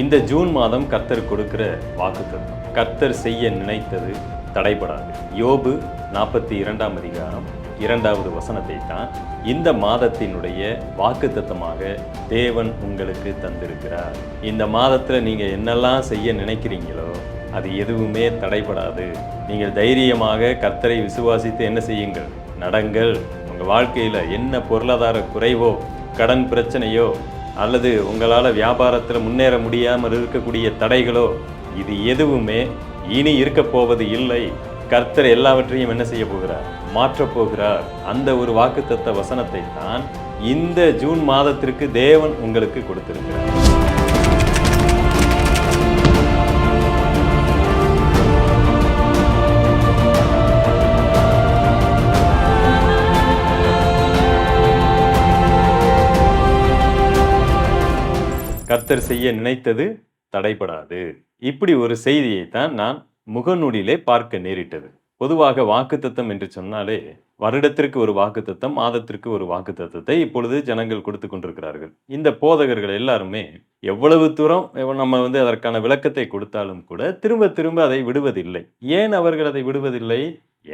இந்த ஜூன் மாதம் கர்த்தர் கொடுக்கிற வாக்குத்தத்தம். கர்த்தர் செய்ய நினைத்தது தடைபடாது. யோபு நாற்பத்தி இரண்டாம் அதிகாரம் இரண்டாவது வசனத்தை தான் இந்த மாதத்தினுடைய வாக்குத்தத்தமாக தேவன் உங்களுக்கு தந்திருக்கிறார். இந்த மாதத்தில் நீங்கள் என்னெல்லாம் செய்ய நினைக்கிறீங்களோ அது எதுவுமே தடைபடாது. நீங்கள் தைரியமாக கர்த்தரை விசுவாசித்து என்ன செய்யுங்கள்? நடங்கள். உங்கள் வாழ்க்கையில் என்ன பொருளாதார குறைவோ கடன் பிரச்சனையோ அல்லது உங்களால் வியாபாரத்தில் முன்னேற முடியாமல் இருக்கக்கூடிய தடைகளோ இது எதுவுமே இனி இருக்க போவது இல்லை. கர்த்தர் எல்லாவற்றையும் என்ன செய்ய போகிறார்? மாற்றப் போகிறார். அந்த ஒரு வாக்குத்தத்த வசனத்தை தான் இந்த ஜூன் மாதத்திற்கு தேவன் உங்களுக்கு கொடுத்திருக்கிறார். கர்த்தர் செய்ய நினைத்தது தடைபடாது. இப்படி ஒரு செய்தியை தான் நான் முகநூலிலே பார்க்க நேரிட்டது. பொதுவாக வாக்குத்தத்தம் என்று சொன்னாலே வருடத்திற்கு ஒரு வாக்குத்தத்தம் மாதத்திற்கு ஒரு வாக்குத்தத்தத்தை இப்பொழுது ஜனங்கள் கொடுத்து கொண்டிருக்கிறார்கள். இந்த போதகர்கள் எல்லாருமே எவ்வளவு தூரம் நம்ம வந்து அதற்கான விளக்கத்தை கொடுத்தாலும் கூட திரும்ப திரும்ப அதை விடுவதில்லை. ஏன் அவர்கள் அதை விடுவதில்லை?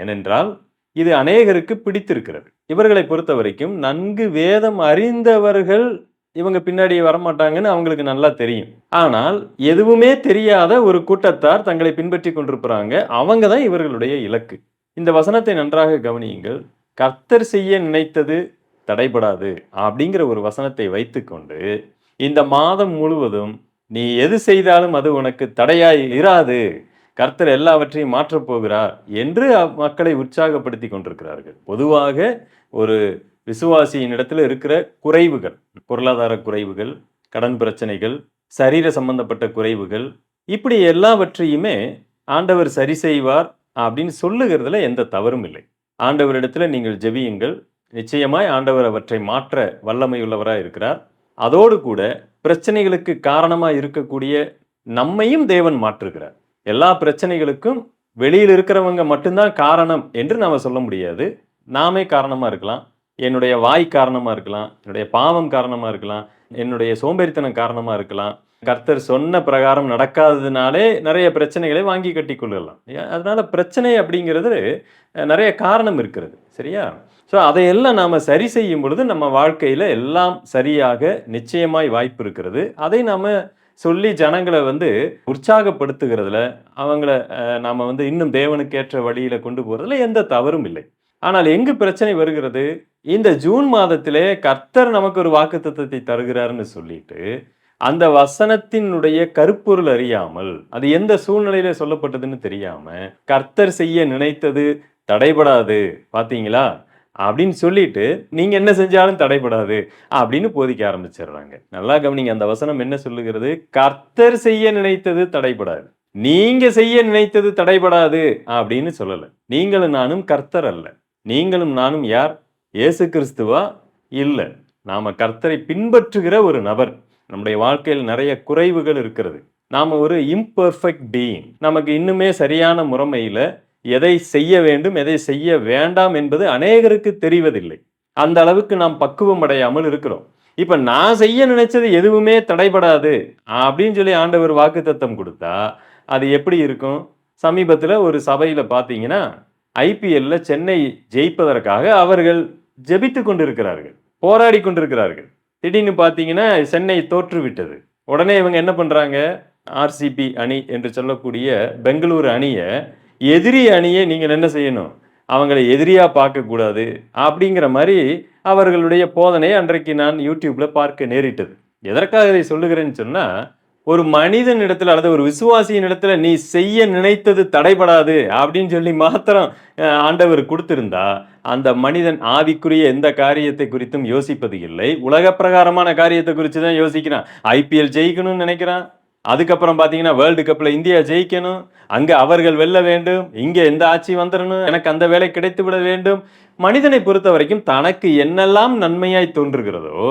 ஏனென்றால் இது அநேகருக்கு பிடித்திருக்கிறது. இவர்களை பொறுத்த வரைக்கும் நன்கு வேதம் அறிந்தவர்கள் இவங்க பின்னாடி வரமாட்டாங்கன்னு அவங்களுக்கு நல்லா தெரியும். ஆனால் எதுவுமே தெரியாத ஒரு கூட்டத்தார் தங்களை பின்பற்றி கொண்டிருக்கிறாங்க அவங்க தான் இவர்களுடைய இலக்கு. இந்த வசனத்தை நன்றாக கவனியுங்கள். கர்த்தர் செய்ய நினைத்தது தடைபடாது அப்படிங்கிற ஒரு வசனத்தை வைத்துக்கொண்டு இந்த மாதம் முழுவதும் நீ எது செய்தாலும் அது உனக்கு தடையாய் இராது. கர்த்தர் எல்லாவற்றையும் மாற்றப் போகிறார் என்று மக்களை உற்சாகப்படுத்தி கொண்டிருக்கிறார்கள். பொதுவாக ஒரு விசுவாசியின் இடத்துல இருக்கிற குறைவுகள் பொருளாதார குறைவுகள் கடன் பிரச்சனைகள் சரீர சம்பந்தப்பட்ட குறைவுகள் இப்படி எல்லாவற்றையுமே ஆண்டவர் சரி செய்வார் அப்படின்னு சொல்லுகிறதுல எந்த தவறும் இல்லை. ஆண்டவரிடத்துல நீங்கள் ஜெபியுங்கள். நிச்சயமாய் ஆண்டவர் அவற்றை மாற்ற வல்லமையுள்ளவராக இருக்கிறார். அதோடு கூட பிரச்சனைகளுக்கு காரணமாக இருக்கக்கூடிய நம்மையும் தேவன் மாற்றுகிறார். எல்லா பிரச்சனைகளுக்கும் வெளியில் இருக்கிறவங்க மட்டும்தான் காரணம் என்று நாம் சொல்ல முடியாது. நாமே காரணமாக இருக்கலாம். என்னுடைய வாய் காரணமாக இருக்கலாம் என்னுடைய பாவம் காரணமாக இருக்கலாம் என்னுடைய சோம்பேறித்தனம் காரணமாக இருக்கலாம். கர்த்தர் சொன்ன பிரகாரம் நடக்காததுனாலே நிறைய பிரச்சனைகளை வாங்கி கட்டி கொள்ளலாம். அதனால் பிரச்சனை அப்படிங்கிறது நிறைய காரணம் இருக்கிறது. சரியா? ஸோ அதையெல்லாம் நாம் சரி செய்யும் பொழுது நம்ம வாழ்க்கையில் எல்லாம் சரியாக நிச்சயமாய் வாய்ப்பு இருக்கிறது. அதை நாம் சொல்லி ஜனங்களை வந்து உற்சாகப்படுத்துகிறதுல அவங்கள நாம் வந்து இன்னும் தேவனுக்கேற்ற வழியில் கொண்டு போகிறதுல எந்த தவறும் இல்லை. ஆனால் எங்கு பிரச்சனை வருகிறது? இந்த ஜூன் மாதத்திலே கர்த்தர் நமக்கு ஒரு வாக்குத்தத்தத்தை தருகிறாருன்னு சொல்லிட்டு அந்த வசனத்தினுடைய கருப்பொருள் அறியாமல் அது எந்த சூழ்நிலையில சொல்லப்பட்டதுன்னு தெரியாம கர்த்தர் செய்ய நினைத்தது தடைபடாது பாத்தீங்களா? அப்படின்னு சொல்லிட்டு நீங்க என்ன செஞ்சாலும் தடைபடாது அப்படின்னு போதிக்க ஆரம்பிச்சிடுறாங்க. நல்லா கவனிங்க அந்த வசனம் என்ன சொல்லுகிறது? கர்த்தர் செய்ய நினைத்தது தடைபடாது. நீங்க செய்ய நினைத்தது தடைபடாது அப்படின்னு சொல்லல. நீங்களும் நானும் கர்த்தர் அல்ல. நீங்களும் நானும் யார்? இயேசு கிறிஸ்துவா? இல்லை. நாம் கர்த்தரை பின்பற்றுகிற ஒரு நபர். நம்முடைய வாழ்க்கையில் நிறைய குறைவுகள் இருக்கிறது. நாம் ஒரு இம்பர்ஃபெக்ட் பீயிங் நமக்கு இன்னுமே சரியான முறைமையில் எதை செய்ய வேண்டும் எதை செய்ய வேண்டாம் என்பது அநேகருக்கு தெரிவதில்லை. அந்த அளவுக்கு நாம் பக்குவம் அடையாமல் இருக்கிறோம். இப்போ நான் செய்ய நினைச்சது எதுவுமே தடைபடாது அப்படின்னு சொல்லி ஆண்டவர் வாக்குத்தத்தம் கொடுத்தா அது எப்படி இருக்கும்? சமீபத்தில் ஒரு சபையில் பார்த்தீங்கன்னா ஐபிஎல்ல சென்னை ஜெயிப்பதற்காக அவர்கள் ஜெபித்து கொண்டிருக்கிறார்கள் போராடி கொண்டிருக்கிறார்கள். திடீர்னு பார்த்தீங்கன்னா சென்னை தோற்றுவிட்டது. உடனே இவங்க என்ன பண்ணுறாங்க ஆர்சிபி அணி என்று சொல்லக்கூடிய பெங்களூரு அணியை எதிரி அணியை நீங்கள் என்ன செய்யணும்? அவங்களை எதிரியாக பார்க்கக்கூடாது அப்படிங்கிற மாதிரி அவர்களுடைய போதனை அன்றைக்கு நான் யூடியூப்பில் பார்க்க நேரிட்டது. எதற்காக இதை சொல்லுகிறேன்னு சொன்னால் ஒரு மனிதன் இடத்துல அல்லது ஒரு விசுவாசியின் இடத்துல நீ செய்ய நினைத்தது தடைபடாது அப்படின்னு சொல்லி மாத்திரம் ஆண்டவர் கொடுத்திருந்தா அந்த மனிதன் ஆவிக்குரிய எந்த காரியத்தை குறித்தும் யோசிப்பது இல்லை. உலக பிரகாரமான காரியத்தை குறித்து தான் யோசிக்கிறான் ஐபிஎல் ஜெயிக்கணும்னு நினைக்கிறான். அதுக்கப்புறம் பார்த்தீங்கன்னா வேர்ல்டு கப்பில் இந்தியா ஜெயிக்கணும். அங்கே அவர்கள் வெல்ல வேண்டும். இங்கே எந்த ஆட்சி வந்துடணும் எனக்கு அந்த வேலை கிடைத்து விட வேண்டும். மனிதனை பொறுத்த வரைக்கும் தனக்கு என்னெல்லாம் நன்மையாய் தோன்றுகிறதோ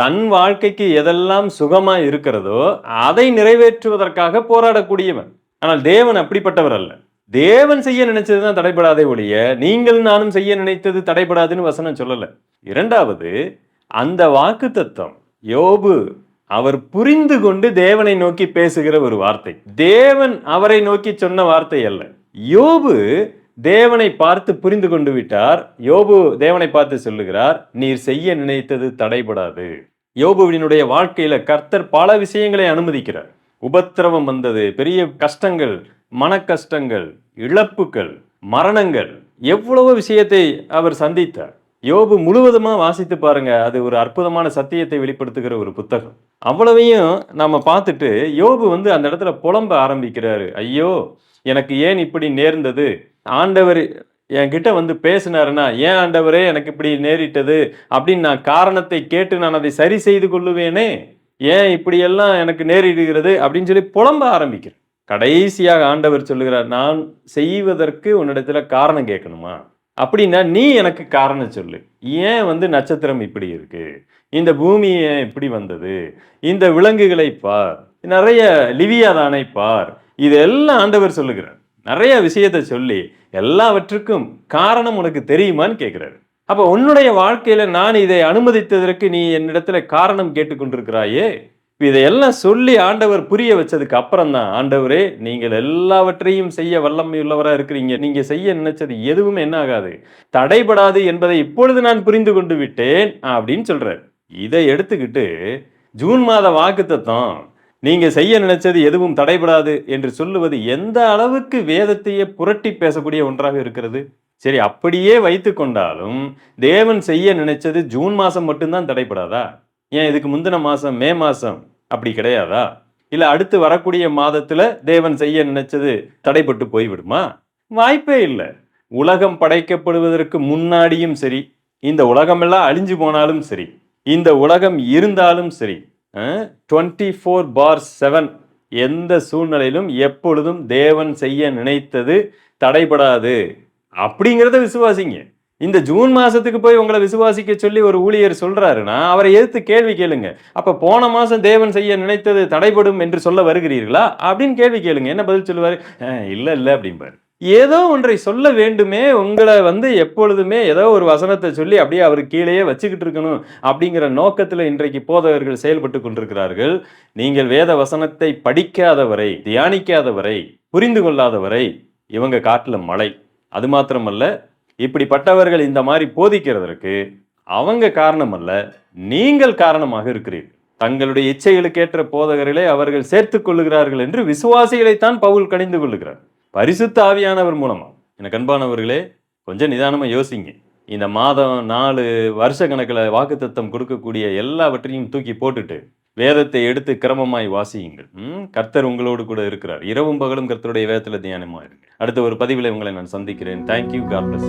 தன் வாழ்க்கைக்கு எதெல்லாம் சுகமாக இருக்கிறதோ அதை நிறைவேற்றுவதற்காக போராடக்கூடியவன். ஆனால் தேவன் அப்படிப்பட்டவர் அல்ல. தேவன் செய்ய நினைச்சது தான் தடைபடாதே ஒழிய நீங்கள் நானும் செய்ய நினைத்தது தடைபடாதுன்னு வசனம் சொல்லலை. இரண்டாவது அந்த வாக்கு தத்துவம் யோபு அவர் புரிந்து கொண்டு தேவனை நோக்கி பேசுகிற ஒரு வார்த்தை. தேவன் அவரை நோக்கி சொன்ன வார்த்தை அல்ல. யோபு தேவனை பார்த்து புரிந்து கொண்டு விட்டார். யோபு தேவனை பார்த்து சொல்லுகிறார் நீர் செய்ய நினைத்தது தடைபடாது. யோபுவினுடைய வாழ்க்கையில கர்த்தர் பல விஷயங்களை அனுமதிக்கிறார். உபத்திரவம் வந்தது பெரிய கஷ்டங்கள் மன கஷ்டங்கள் இழப்புகள் மரணங்கள் எவ்வளவோ விஷயத்தை அவர் சந்தித்தார். யோபு முழுவதுமாக வாசித்து பாருங்க. அது ஒரு அற்புதமான சத்தியத்தை வெளிப்படுத்துகிற ஒரு புத்தகம். அவ்வளவையும் நம்ம பார்த்துட்டு யோபு வந்து அந்த இடத்துல புலம்ப ஆரம்பிக்கிறாரு. ஐயோ எனக்கு ஏன் இப்படி நேர்ந்தது? ஆண்டவர் என்கிட்ட வந்து பேசினாருன்னா ஏன் ஆண்டவரே எனக்கு இப்படி நேரிட்டது? அப்படின்னு நான் காரணத்தை கேட்டு நான் அதை சரி செய்து கொள்ளுவேனே? ஏன் இப்படியெல்லாம் எனக்கு நேரிடுகிறது? அப்படின்னு சொல்லி புலம்ப ஆரம்பிக்கிறேன் கடைசியாக ஆண்டவர் சொல்லுகிறார் நான் செய்வதற்கு உன்னிடத்துல காரணம் கேட்கணுமா? அப்படின்னா நீ எனக்கு காரணம் சொல்லு. ஏன் வந்து நட்சத்திரம் இப்படி இருக்கு? இந்த பூமி ஏன் இப்படி வந்தது? இந்த விலங்குகளை பார். நிறைய லிவியா தானை பார். இதெல்லாம் ஆண்டவர் சொல்லுகிறார். நிறைய விஷயத்தை சொல்லி எல்லாவற்றுக்கும் காரணம் உனக்கு தெரியுமான்னு கேட்குறாரு. அப்போ உன்னுடைய வாழ்க்கையில நான் இதை அனுமதித்ததற்கு நீ என்னிடத்துல காரணம் கேட்டுக்கொண்டிருக்கிறாயே? இதையெல்லாம் சொல்லி ஆண்டவர் புரிய வச்சதுக்கு அப்புறம் தான் ஆண்டவரே நீங்கள் எல்லாவற்றையும் செய்ய வல்லமை உள்ளவராக இருக்கிறீங்க. நீங்க செய்ய நினைச்சது எதுவுமே என்ன ஆகாது. தடைபடாது என்பதை இப்பொழுது நான் புரிந்து கொண்டு விட்டேன் அப்படின்னு சொல்றாரு. இதை எடுத்துக்கிட்டு ஜூன் மாத வாக்குத்தத்தம் நீங்க செய்ய நினைச்சது எதுவும் தடைபடாது என்று சொல்லுவது எந்த அளவுக்கு வேதத்தையே புரட்டி பேசக்கூடிய ஒன்றாக இருக்கிறது? சரி அப்படியே வைத்து கொண்டாலும் தேவன் செய்ய நினைச்சது ஜூன் மாசம் மட்டும்தான் தடைபடாதா? ஏன் இதுக்கு முந்தின மாதம் மே மாதம் அப்படி கிடையாதா? இல்லை அடுத்து வரக்கூடிய மாதத்தில் தேவன் செய்ய நினைச்சது தடைப்பட்டு போய்விடுமா? வாய்ப்பே இல்லை. உலகம் படைக்கப்படுவதற்கு முன்னாடியும் சரி இந்த உலகமெல்லாம் அழிஞ்சு போனாலும் சரி இந்த உலகம் இருந்தாலும் சரி டுவெண்ட்டி ஃபோர் பார் செவன் எந்த சூழ்நிலையிலும் எப்பொழுதும் தேவன் செய்ய நினைத்தது தடைபடாது. அப்படிங்கிறத விசுவாசிங்க. இந்த ஜூன் மாசத்துக்கு போய் உங்களை விசுவாசிக்க சொல்லி ஒரு ஊழியர் சொல்றாருன்னா அவரை எதிர்த்து கேள்வி கேளுங்க. அப்ப போன மாசம் தேவன் செய்ய நினைத்தது தடைபடும் என்று சொல்ல வருகிறீர்களா? அப்படின்னு கேள்வி கேளுங்க. என்ன பதில் சொல்லுவாரு? இல்ல இல்ல அப்படிம்பாரு. ஏதோ ஒன்றை சொல்ல வேண்டுமே உங்களை வந்து எப்பொழுதுமே ஏதோ ஒரு வசனத்தை சொல்லி அப்படியே அவர் கீழேயே வச்சுக்கிட்டு இருக்கணும் அப்படிங்கிற நோக்கத்தில் இன்றைக்கு போதவர்கள் செயல்பட்டு கொண்டிருக்கிறார்கள். நீங்கள் வேத வசனத்தை படிக்காதவரை தியானிக்காதவரை புரிந்து கொள்ளாதவரை இவங்க காட்டில் மழை. அது மாத்திரமல்ல இப்படிப்பட்டவர்கள் இந்த மாதிரி போதிக்கிறதற்கு அவங்க காரணம் அல்ல நீங்கள் காரணமாக இருக்கிறீர்கள். தங்களுடைய இச்சைகளுக்கேற்ற போதகர்களை அவர்கள் சேர்த்துக் கொள்ளுகிறார்கள் என்று விசுவாசிகளைத்தான் பவுல் கணிந்து கொள்ளுகிறார். பரிசுத்த ஆவியானவர் மூலமா எனக்கு அன்பானவர்களே கொஞ்சம் நிதானமாக யோசிங்க. இந்த மாதம் நாலு வருஷ கணக்கில் வாக்குத்தத்தம் கொடுக்கக்கூடிய எல்லாவற்றையும் தூக்கி போட்டுட்டு வேதத்தை எடுத்து கிரமமாய் வாசியுங்கள். ம், கர்த்தர் உங்களோடு கூட இருக்கிறார். இரவும் பகலும் கர்த்தருடைய வேதத்தில் தியானமாக இருக்கு அடுத்த ஒரு பதிவில் உங்களை நான் சந்திக்கிறேன். Thank you God plus